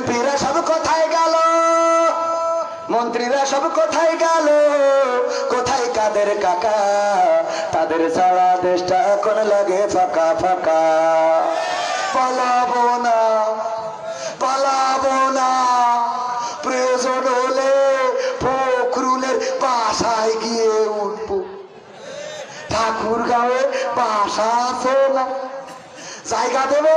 এমপিরা সব কোথায় গেল? মন্ত্রীরা সব কোথায় গেল? কোথায় কাদের কাকা? তাদের সারা দেশটা এখন লাগে ফাঁকা ফাঁকা। পালাবো না পালাবো না। প্রয়োজন হলে ফখরুলের বাসায় গিয়ে উঠবো। ঠাকুর গাঁয়ে বাসা আছে না? জায়গা দেবে?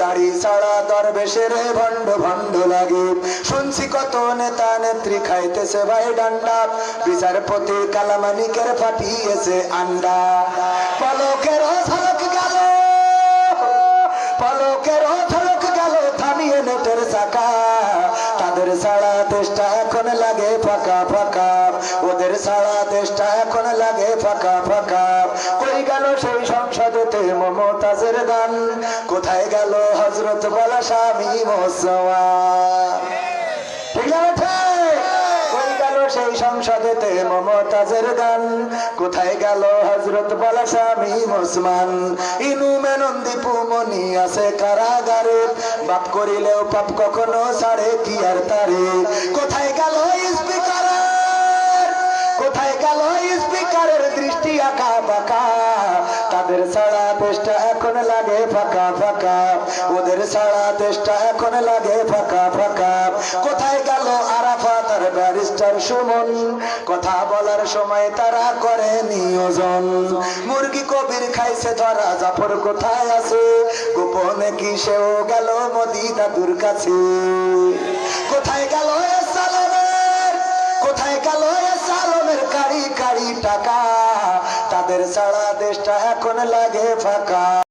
দাড়ি ছাড়া দরবেশের ভণ্ড ভণ্ড লাগে। শুনছি কত নেতা নেত্রী খাইতেছে ভাই ডান্ডা। বিচারপতি কালামানিকের ফাটিয়েছে আন্ডা। পলকের ঝলক গেল। পলকের ঝলক গেল থামিয়ে নেটের চাকা। তাদের সারা দেশটা এখন লাগে ফাঁকা ফাঁকা। ওদের সারা দেশটা এখন লাগে ফাঁকা ফাঁকা। কই গেল সেই মমতাজের গান। কোথায় গেল হজরত বলা স্বামী ঠিক সেই সংসদেতে মমতাজের গান? কোথায় গেল হজরত বলা স্বামী মুসমান ইনু মেনন্দি মনি আছে কারাগারে। বাপ করিলেও পাপ কখনো ছাড়ে, কি আর তারে? কোথায় গেল স্পিকারের কোথায় গেল তাদের সারা দেশটা এখন লাগে ফাঁকা ফাঁকা। ওদের সারা দেশটা এখন লাগে ফাঁকা ফাঁকা। কোথায় গেল ব্যারিস্টার সুমন? কথা বলার সময় তারা করে নিয়োজন। মুরগি কবির খাইছে ধরা, জাফর কোথায় আছে? গোপনে কি সেও গেল মোদি দাদুর কাছে? কোথায় গেল তাদের সারা দেশটা এখন লাগে ফাঁকা।